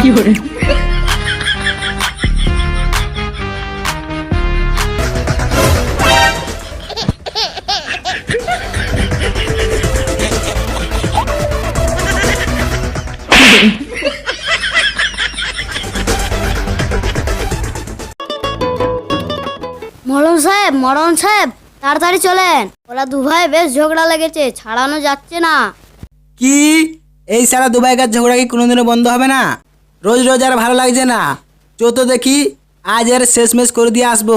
মরণ সাহেব মরণ সাহেব তাড়াতাড়ি চলেন। ওরা দু ভাই বেশ ঝগড়া লেগেছে ছাড়ানো যাচ্ছে না। কি? এই সারা দুবাইকার ঝগড়া কি কোনোদিনও বন্ধ হবে না? রোজ রোজ আর ভালো লাগছে না। চো তো দেখি আজ এর শেষমেশ করে দিয়ে আসব।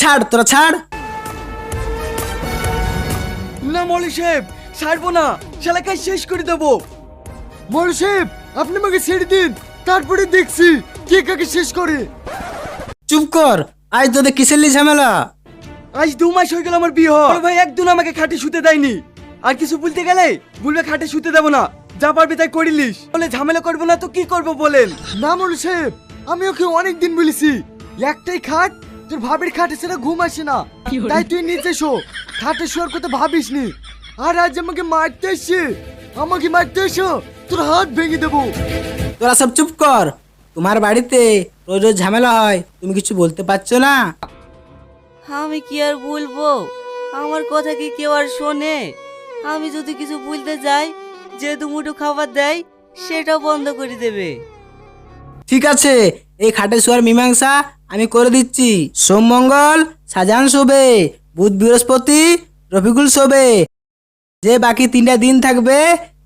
ছাড় তোরা ছাড়। না মলি সাহেব ছাড়বো না। শালাকায় শেষ করে দেবো। মলি সাহেব আপনি আমাকে ছেড়ে দিন। তারপরে দেখছি কে কাকে শেষ করে। চুপ কর আজ তোদের কিসের লি ঝামেলা? আজ দু মাস হয়ে গেল আমার বিয়ে হয় ভাই একদিন আমাকে খাটে শুতে দেয়নি। আর কিছু বলতে গেলে? বলবে খাটে শুতে দেবো না। যা পারবি তাই করিলিস। বলে ঝামেলা করব না তো কি করব বলেন? না মলি সাহেব আমি ওকে অনেক দিন বলেছি। একটাই খাট তোর ভাবির খাটে সেটা ঘুম আসে না। তাই তুই নিচে শো। খাটে শোয়ার কথা ভাবিস নি আর আজ আমাকে মারতে এসছে। আমাকে মারতে এসো তোর হাত ভেঙে দেবো। তোরা সব চুপ কর। তোমার বাড়িতে রোজ রোজ ঝামেলা হয়। তুমি কিছু বলতে পারছ না? আমি কি আর বলব? আমার কথা কি কেউ আর শোনে? আমি যদি কিছু বলতে যাই যে দুমুঠো খাবার দেয় সেটাও বন্ধ করে দেবে। ঠিক আছে এই খাটে শোয়ার মীমাংসা আমি করে দিচ্ছি। সোম মঙ্গল সাজান শোবে বুধ বৃহস্পতি রফিকুল শোবে। যে বাকি তিনটা দিন থাকবে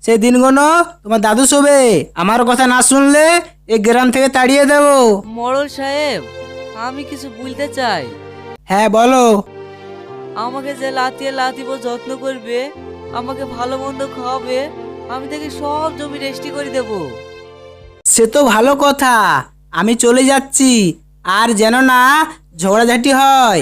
সেই দিনগুলো তোমার দাদু শোবে। আমার কথা না শুনলে এই গ্রাম থেকে তাড়িয়ে দেবো। মরল সাহেব আমি কিছু বলতে চাই। হ্যাঁ বলো। আমাকে যে লাতিয়ে লাতিব যত্ন করবে আমাকে ভালো মন্দ খাওয়াবে আমি তাকে সব জমি রেস্টি করে দেব। সে তো ভালো কথা। আমি চলে যাচ্ছি আর যেন না ঝগড়াঝাটি হয়।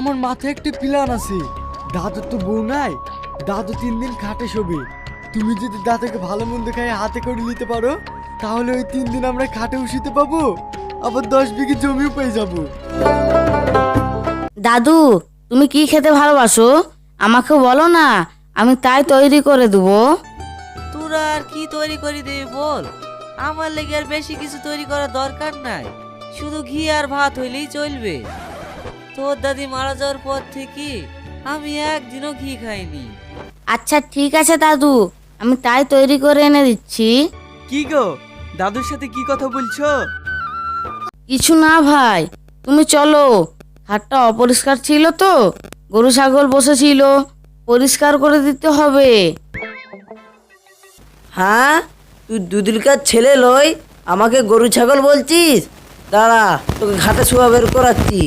আমার মাথায় একটা প্ল্যান আছে। দাদুর তো বউ নাই দাদু তিন দিন খাটে শোবে। তুমি যদি দাদাকে ভালো মন্দ খাই হাতে করে নিতে পারো তাহলে ওই তিন দিন আমরা খাটে উঠিতে পাবো আবার দশ বিঘে জমিও পেয়ে যাব। দাদু তুমি কি খেতে ভালোবাসো? আমাকে বলো না আমি তাই তৈরি করে দেবো। তোরা আর কি তৈরি করে দিবি বল? আমার লেগে আর বেশি কিছু তৈরি করার দরকার নাই। শুধু ঘি আর ভাত হইলেই চলবে। তোর দাদি মারা যাওয়ার পর থেকে আমি একদিনও ঘি খাইনি। আচ্ছা ঠিক আছে দাদু। আমি তাই তৈরি করে এনে দিচ্ছি। কি গো? দাদুর সাথে কি কথা বলছো? কিছু না ভাই তুমি চলো। হাটটা অপরিষ্কার ছিল তো গরু ছাগল বসেছিল পরিষ্কার করে দিতে হবে। হ্যাঁ? তুই দুদিলকার ছেলে লই আমাকে গরু ছাগল বলছিস? দাঁড়া তোকে ঘাটে শোয়া বের করাচ্ছি।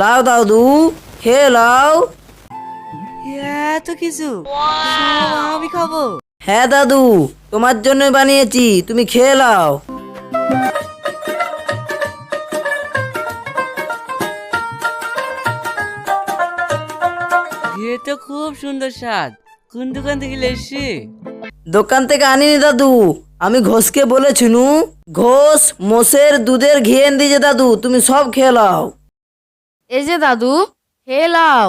লাও দাদু খেয়ে লাও। এত কিছু। আমি খাব। হ্যাঁ দাদু তোমার জন্য বানিয়েছি তুমি খেয়ে লাও। এ তো খুব সুন্দর স্বাদ। কোন দোকান থেকে লেসছি দোকান থেকে আনিনি দাদু। আমি ঘোষকে বলেছিনু ঘোষ মোষের দুধের ঘি এনে দিয়েছে দাদু তুমি সব খেয়ে লাও। এই যে দাদু খেয়ে লাও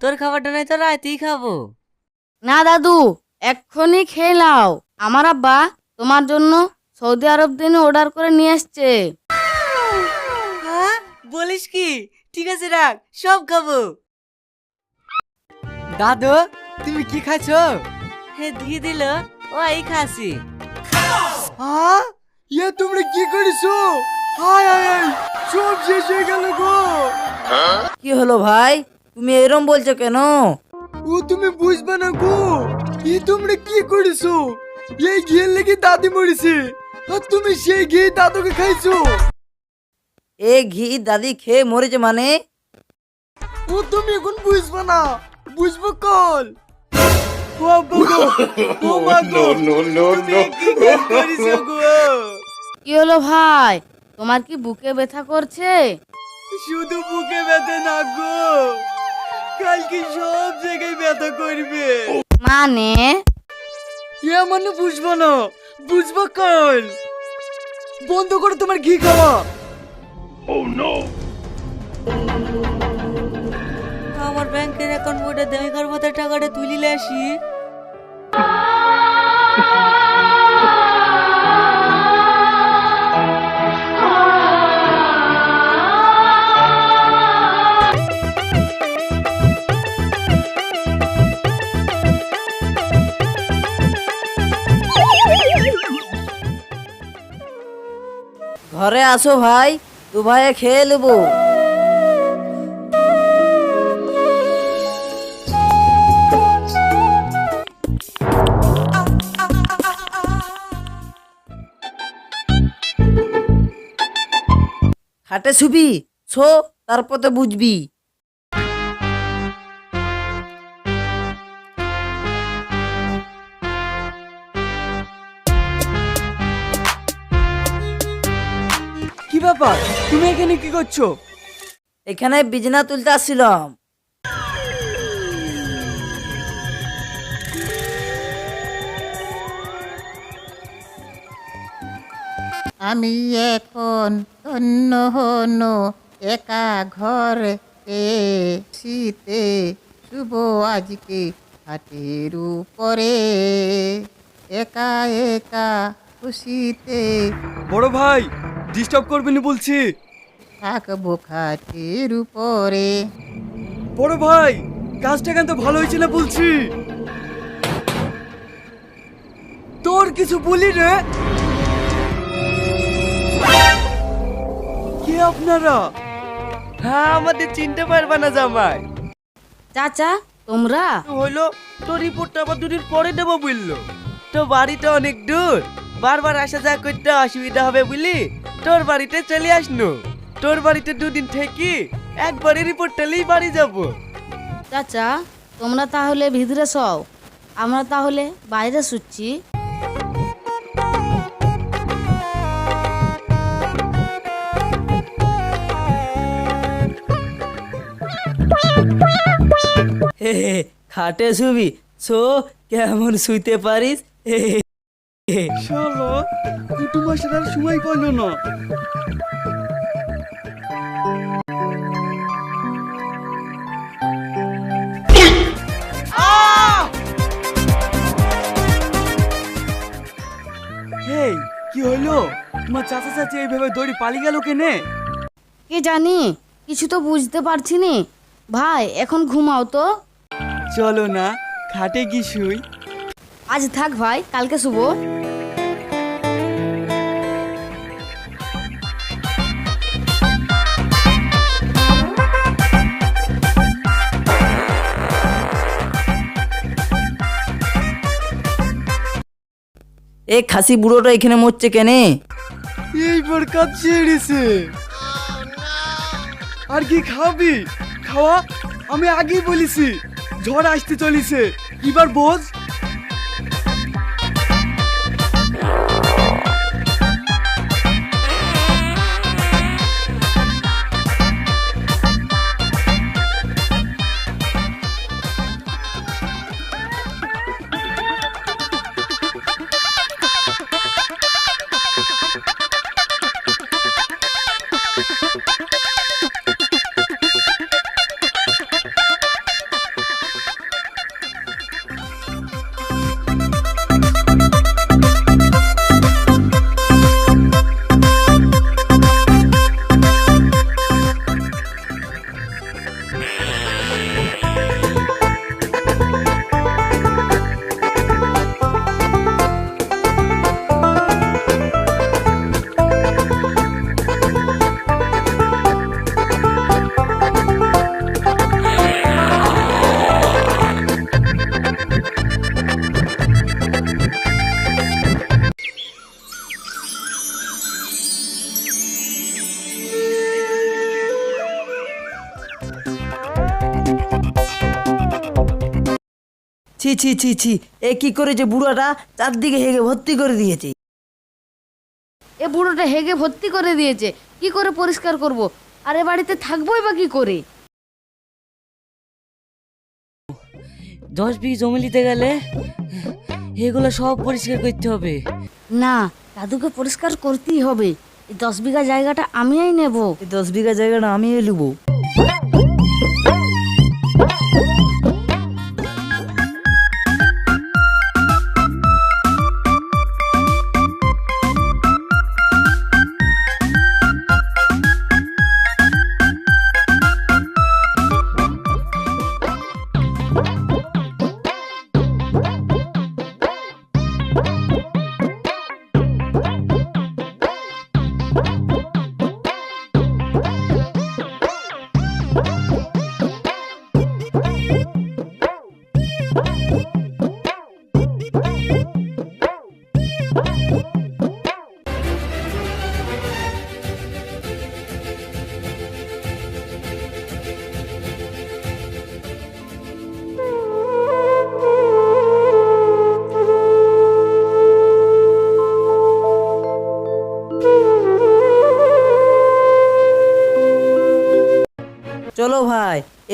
তোর খাবারটা নাই তো রাতেই খাব। না দাদু এক্ষুনি খেয়ে লাও আমার আব্বা তোমার জন্য সৌদি আরব দিনে অর্ডার করে নিয়ে এসছে হ্যাঁ? বলিস কি? ঠিক আছে রাখ সব খাব। দাদু তুমি কি খাচ্ছো হে দিয়ে দিল। ও এই খাসি। হ্যাঁ? ইয়ে তোমরা কি করেছ? হায় হায় হায়, সব শেষ হয়ে গেল গো। কি হলো ভাই? তুমি এরম বলছো কেন? ও তুমি বুঝবে না গো। এ তোমরা কি করেছ? এই ঘিয়ের লেগে দাদি মরেছে। আর তুমি সেই ঘি দাদুকে খাইছো। এ ঘি দাদি খেয়ে মরেছে মানে? ও তুমি এখন বুঝবে না। বুঝব কল? ও আব্বা ও মা গো। তুমি কি কাজ কি হলো ভাই? তোমার কি বুকে ব্যথা করছে? শুধু বুকে ব্যথা না গো। কালকে সব জায়গায় ব্যথা করবে। মানে? ইয়া মানে বুঝব না। বুঝব কাল বন্ধ করো তোমার ঘি খাওয়া। ও নো আমার ব্যাংকের অ্যাকাউন্ট বইটা দেখার মতো টাকাটা তুলিলে আসি। ঘরে আসো ভাই দু ভাইয়ে খেয়ে নেব। খাটে শুবি ছো তারপর তো বুঝবি। ব্যাপার? তুমি এখানে কি করছ? এখানে বিজনা তুলতে আসছিলাম। আমি এখন ধন্য হন একা ঘরে শীতে শুভ আজকে হাটের উপরে। একা একা খুশিতে বড় ভাই ডিস্টার্ব করবে না বলছি। থাকব খাটের উপরে। বড় ভাই কাজটা কেন তো ভালো হয়েছে না বলছি। তোর কিছু বলি রে। কে আপনারা? হ্যাঁ আমাদের চিনতে পারবে না জামাই। চাচা তোমরা? হলো তোর রিপোর্টটা আবার দুদিন পরে দেবো বলল। তো বাড়িটা অনেক দূর। বারবার আসা যা করতে অসুবিধা হবে বুঝলি তোর বাড়িতে চলে আসনো। তোর বাড়িতে দুদিন থেকে একবারে রিপোর্ট টেলেই বাড়ি যাব। চাচা তোমরা তাহলে ভিতরে সও আমরা তাহলে বাইরে শুচ্ছি। খাটে শুবি। শো কেমন শুইতে পারিস? চলো কুটুম আসার আর সময় পাইলো না। কি হলো তোমার চাচা চাচি এইভাবে দড়ি পালিয়ে গেল কেনে? কে জানি কিছু তো বুঝতে পারছি নি। ভাই এখন ঘুমাও তো। চলো না খাটে কি শুই। আজ থাক ভাই কালকে শুভ। এ খাসি বুড়োটা এখানে মরছে কেনে? এইবার কাজ ছেড়েছে আর কি খাবি? খাওয়া আমি আগেই বলেছি ঝড় আসতে চলেছে। এবার বোঝ। ছি ছি ছি ছি। এ কি করেছে বুড়াটা চারদিকে হেগে ভর্তি করে দিয়েছে? এ বুড়োটা হেগে ভর্তি করে দিয়েছে। কি করে পরিষ্কার করব? আর এ বাড়িতে থাকবোই বা কি করে? দশ বিঘি জমি নিতে গেলে এগুলো সব পরিষ্কার করতে হবে। না দাদুকে পরিষ্কার করতেই হবে। এই দশ বিঘা জায়গাটা আমিই নেব। এই দশ বিঘা জায়গাটা আমি লুব চলো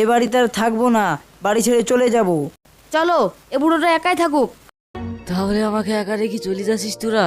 এ বাড়িতে আর থাকব না বাড়ি ছেড়ে চলে যাব। চলো এ বুড়োটা একাই থাকুক। তাহলে আমাকে একা রেখে চলে যাচ্ছিস তোরা?